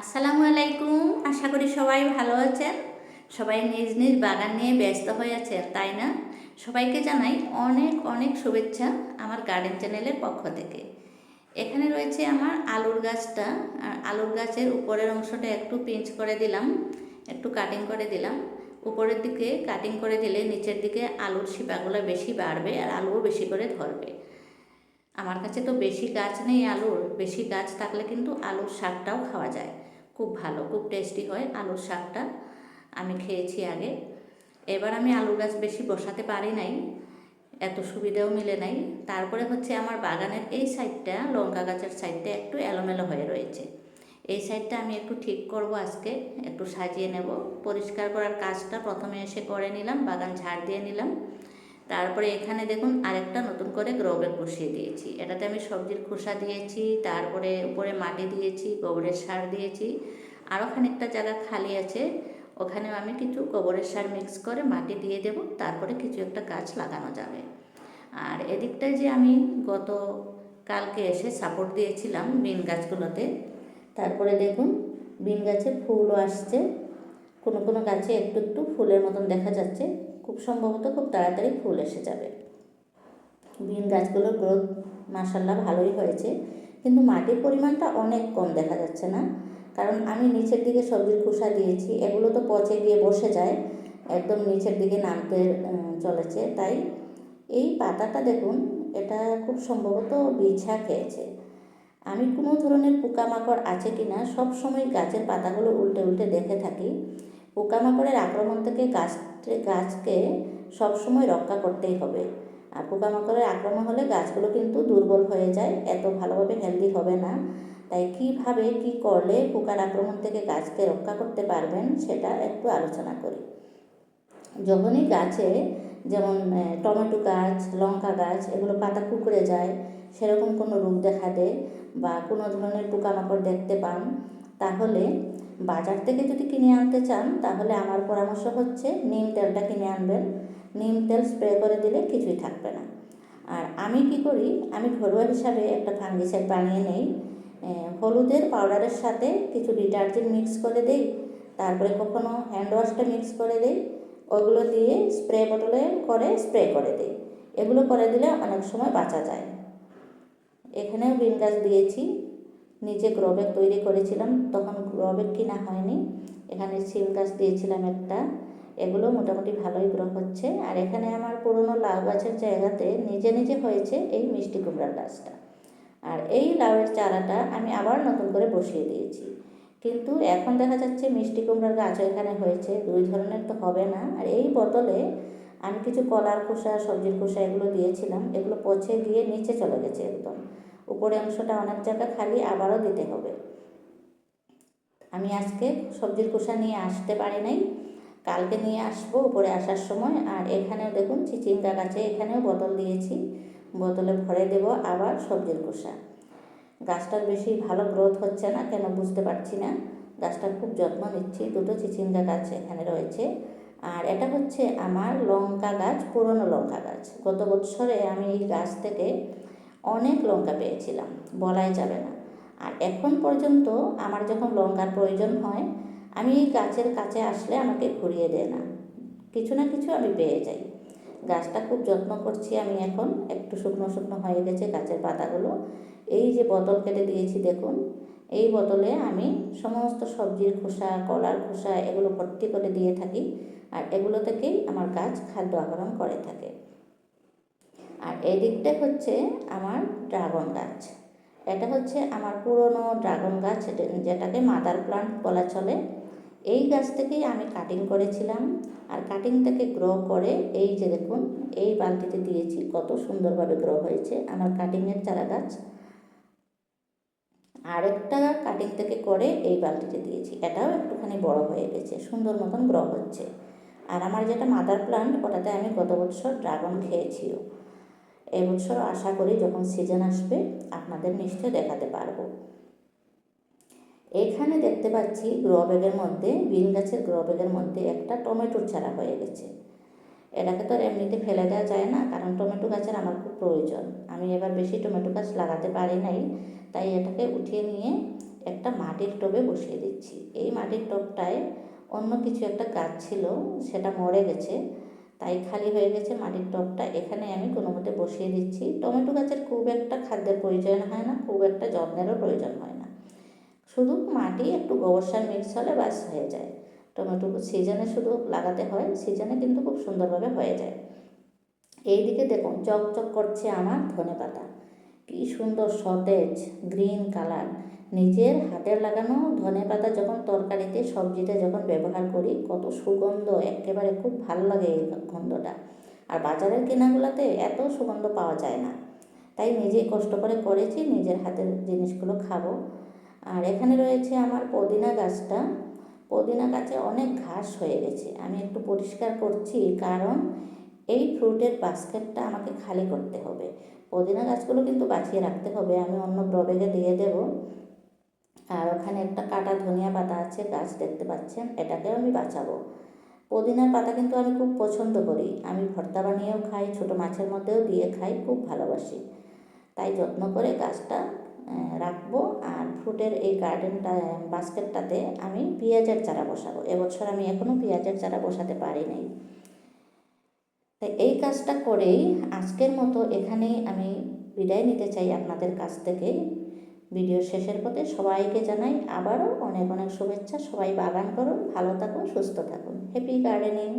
আসসালামু আলাইকুম। আশা করি সবাই ভালো আছেন। সবাই নিজ নিজ বাগান নিয়ে ব্যস্ত হয়ে আছেন, তাই না? সবাইকে জানাই অনেক অনেক শুভেচ্ছা আমার গার্ডেন চ্যানেলের পক্ষ থেকে। এখানে রয়েছে আমার আলুর গাছটা। আর আলুর গাছের উপরের অংশটা একটু পিঞ্চ করে দিলাম, একটু কাটিং করে দিলাম। উপরের দিকে কাটিং করে দিলে নিচের দিকে আলুর শিপাগুলো বেশি বাড়বে আর আলুও বেশি করে ধরবে। আমার কাছে তো বেশি গাছ নেই আলুর, বেশি গাছ থাকলে কিন্তু আলুর শাকটাও খাওয়া যায়। খুব ভালো, খুব টেস্টি হয় আলুর শাকটা। আমি খেয়েছি আগে। এবার আমি আলু গাছ বেশি বসাতে পারি নাই, এত সুবিধাও মিলে নাই। তারপরে হচ্ছে আমার বাগানের এই সাইডটা, লঙ্কা গাছের সাইডটা একটু এলোমেলো হয়ে রয়েছে। এই সাইডটা আমি একটু ঠিক করব আজকে, একটু সাজিয়ে নেব। পরিষ্কার করার কাজটা প্রথমে এসে করে নিলাম, বাগান ঝাড় দিয়ে নিলাম। তারপরে এখানে দেখুন আরেকটা নতুন করে গ্রো ব্যাগ বসিয়ে দিয়েছি। এটাতে আমি সবজির খোসা দিয়েছি, তারপরে উপরে মাটি দিয়েছি, গোবরের সার দিয়েছি। আরও খানিকটা জায়গা খালি আছে, ওখানেও আমি কিছু গোবরের সার মিক্স করে মাটি দিয়ে দেব, তারপরে কিছু একটা গাছ লাগানো যাবে। আর এদিকটায় যে আমি গত কালকে এসে সাপোর্ট দিয়েছিলাম বিন গাছগুলোতে, তারপরে দেখুন বিন গাছে ফুলও আসছে। কোনো কোনো গাছে একটু একটু ফুলের মতন দেখা যাচ্ছে। খুব সম্ভবত খুব তাড়াতাড়ি ফুল এসে যাবে। বিন গাছগুলোর গ্রোথ মাসাল্লাহ ভালোই হয়েছে, কিন্তু মাটির পরিমাণটা অনেক কম দেখা যাচ্ছে না। কারণ আমি নিচের দিকে সবজির খোসা দিয়েছি, এগুলো তো পচে গিয়ে বসে যায়, একদম নিচের দিকে নামতে চলেছে। তাই এই পাতাটা দেখুন, এটা খুব সম্ভবত বিছা খেয়েছে। আমি কোনো ধরনের পোকামাকড় আছে কি না সবসময় গাছের পাতাগুলো উল্টে উল্টে দেখে থাকি। পোকামাকড়ের আক্রমণ থেকে গাছ গাছকে সবসময় রক্ষা করতেই হবে। আর পোকামাকড়ের আক্রমণ হলে গাছগুলো কিন্তু দুর্বল হয়ে যায়, এত ভালোভাবে হেলদি হবে না। তাই কীভাবে, কি করলে পোকার আক্রমণ থেকে গাছকে রক্ষা করতে পারবেন সেটা একটু আলোচনা করি। যখনই গাছে যেমন টমেটো গাছ, লঙ্কা গাছ, এগুলো পাতা কুকড়ে যায়, সেরকম কোনো রোগ দেখা দেয় বা কোনো ধরনের পোকামাকড় দেখতে পান তাহলে বাজার থেকে যদি কিনে আনতে চান, তাহলে আমার পরামর্শ হচ্ছে নিম তেলটা কিনে আনবেন। নিম তেল স্প্রে করে দিলে কিছুই থাকবে না। আর আমি কি করি, আমি ঘরোয়া হিসাবে একটা ফাঙ্গিসাইড বানিয়ে নেই। হলুদের পাউডারের সাথে কিছু ডিটারজেন্ট মিক্স করে দেই, তারপরে কখনো হ্যান্ড ওয়াশটা মিক্স করে দেই, ওগুলো দিয়ে স্প্রে বোতলে করে স্প্রে করে দিই। এগুলো করে দিলে অনেক সময় বাঁচা যায়। এখানেও বিন গাছ দিয়েছি। নিজে গ্রোব্যাগ তৈরি করেছিলাম, তখন গ্রোব্যাগ কিনা হয়নি। এখানে সিম গাছ দিয়েছিলাম একটা, এগুলো মোটামুটি ভালোই গ্রো হচ্ছে। আর এখানে আমার পুরনো লাউ গাছের জায়গাতে নিজে নিজে হয়েছে এই মিষ্টি কুমড়ার গাছটা। আর এই লাউয়ের চারাটা আমি আবার নতুন করে বসিয়ে দিয়েছি। কিন্তু এখন দেখা যাচ্ছে মিষ্টি কুমড়ার গাছও এখানে হয়েছে, দুই ধরনের তো হবে না। আর এই বোতলে আমি কিছু কলার খোসা, সবজির খোসা এগুলো দিয়েছিলাম, এগুলো পচে গিয়ে নিচে চলে গেছে একদম। উপরে অংশটা অনেক জায়গা খালি, আবারও দিতে হবে। আমি আজকে সবজির খোসা নিয়ে আসতে পারি নাই। কালকে নিয়ে আসব উপরে আসার সময়। আর এখানেও দেখুন, চিচিঙ্গা গাছে এখানেও বোতল দিয়েছি। বোতলে ভরে দেব আবার সবজির খোসা। গাছটার বেশি ভালো গ্রোথ হচ্ছে না কেন বুঝতে পারছি না। গাছটার খুব যত্ন নিচ্ছি। দুটো চিচিঙ্গা গাছ এখানে রয়েছে। আর এটা হচ্ছে আমার লঙ্কা গাছ, পুরনো লঙ্কা গাছ। গত বছরে আমি এই গাছ থেকে অনেক লঙ্কা পেয়েছিলাম, বলাই যাবে না। আর এখন পর্যন্ত আমার যখন লঙ্কার প্রয়োজন হয়, আমি এই গাছের কাছে আসলে আমাকে ঘুরিয়ে দেয় না। কিছু না কিছু আমি পেয়ে যাই। গাছটা খুব যত্ন করছি আমি এখন, একটু শুকনো শুকনো হয়ে গেছে গাছের পাতাগুলো। এই যে বোতল কেটে দিয়েছি দেখুন, এই বোতলে আমি সমস্ত সবজির খোসা, কলার খোসা এগুলো ভর্তি করে দিয়ে থাকি। আর এগুলো থেকেই আমার গাছ খাদ্য আহরণ করে থাকে। আর এই দিকটা হচ্ছে আমার ড্রাগন গাছ। এটা হচ্ছে আমার পুরনো ড্রাগন গাছ যেটাকে মাদার প্লান্ট বলা চলে। এই গাছ থেকেই আমি কাটিং করেছিলাম আর কাটিং থেকে গ্রো করে এই যে দেখুন, এই বালতিতে দিয়েছি, কত সুন্দরভাবে গ্রো হয়েছে আমার কাটিংয়ের চারা গাছ। আরেকটা কাটিং থেকে করে এই বালতিতে দিয়েছি, এটাও একটুখানি বড় হয়ে গেছে, সুন্দর মতন গ্রো হচ্ছে। আর আমার যেটা মাদার প্লান্ট ওটাতে আমি গত বছর ড্রাগন খেয়েছিও। এবছর আশা করি যখন সিজন আসবে, আপনাদের নিশ্চয় দেখাতে পারব। এখানে দেখতে পাচ্ছি গ্রো ব্যাগের মধ্যে, বিন গাছের গ্রো ব্যাগের মধ্যে একটা টমেটোর চারা হয়ে গেছে। এটাকে তো আর এমনিতে ফেলে দেওয়া যায় না, কারণ টমেটো গাছের আমার খুব প্রয়োজন। আমি এবার বেশি টমেটো গাছ লাগাতে পারি নাই, তাই এটাকে উঠিয়ে নিয়ে একটা মাটির টবে বসিয়ে দিচ্ছি। এই মাটির টবটায় অন্য কিছু একটা গাছ ছিল, সেটা মরে গেছে। তাই খালি হয়ে গেছে মাটির টবটা। এখানে আমি কোনো মতে বসিয়ে দিচ্ছি। টমেটো গাছের খুব একটা খাদ্যের প্রয়োজন হয় না, খুব একটা যত্নেরও প্রয়োজন হয় না। শুধু মাটি, একটু গোবর সার মিক্স হলে ব্যাস হয়ে যায়। টমেটো সিজনে শুধু লাগাতে হয় সিজনে কিন্তু খুব সুন্দরভাবে হয়ে যায়। এইদিকে দেখুন, চকচক করছে আমার ধনে পাতা কী সুন্দর সতেজ গ্রিন কালার নিজের হাতের লাগানো ধনে পাতা যখন তরকারিতে, সবজিতে যখন ব্যবহার করি, কত সুগন্ধ, একেবারে খুব ভালো লাগে এই গন্ধটা। আর বাজারের কেনাগুলোতে এত সুগন্ধ পাওয়া যায় না। তাই নিজেই কষ্ট করে করেছি, নিজের হাতের জিনিসগুলো খাব। আর এখানে রয়েছে আমার পুদিনা গাছটা। পুদিনা গাছে অনেক ঘাস হয়ে গেছে। আমি একটু পরিষ্কার করছি, কারণ এই ফ্রুটের বাস্কেটটা আমাকে খালি করতে হবে। পুদিনা গাছগুলো কিন্তু বাঁচিয়ে রাখতে হবে। আমি অন্য ব্রবেগে দিয়ে দেব। আর ওখানে একটা কাটা ধনিয়া পাতা আছে, গাছ দেখতে পাচ্ছেন, এটাকেও আমি বাঁচাবো। পুদিনার পাতা কিন্তু আমি খুব পছন্দ করি। আমি ভর্তা বানিয়েও খাই, ছোটো মাছের মধ্যেও দিয়ে খাই, খুব ভালোবাসি। তাই যত্ন করে গাছটা রাখব। আর ফ্রুটের এই গার্ডেনটা বাস্কেটটাতে আমি পেঁয়াজের চারা বসাবো। এবছর আমি এখনও পেঁয়াজের চারা বসাতে পারি নাই। তাই এই কাজটা করেই আজকের মতো এখানেই আমি বিদায় নিতে চাই আপনাদের কাছ থেকে ভিডিও শেষের পথে সবাইকে জানাই আবারও অনেক অনেক শুভেচ্ছা। সবাই বাগান করুন, ভালো থাকুন, সুস্থ থাকুন। Happy gardening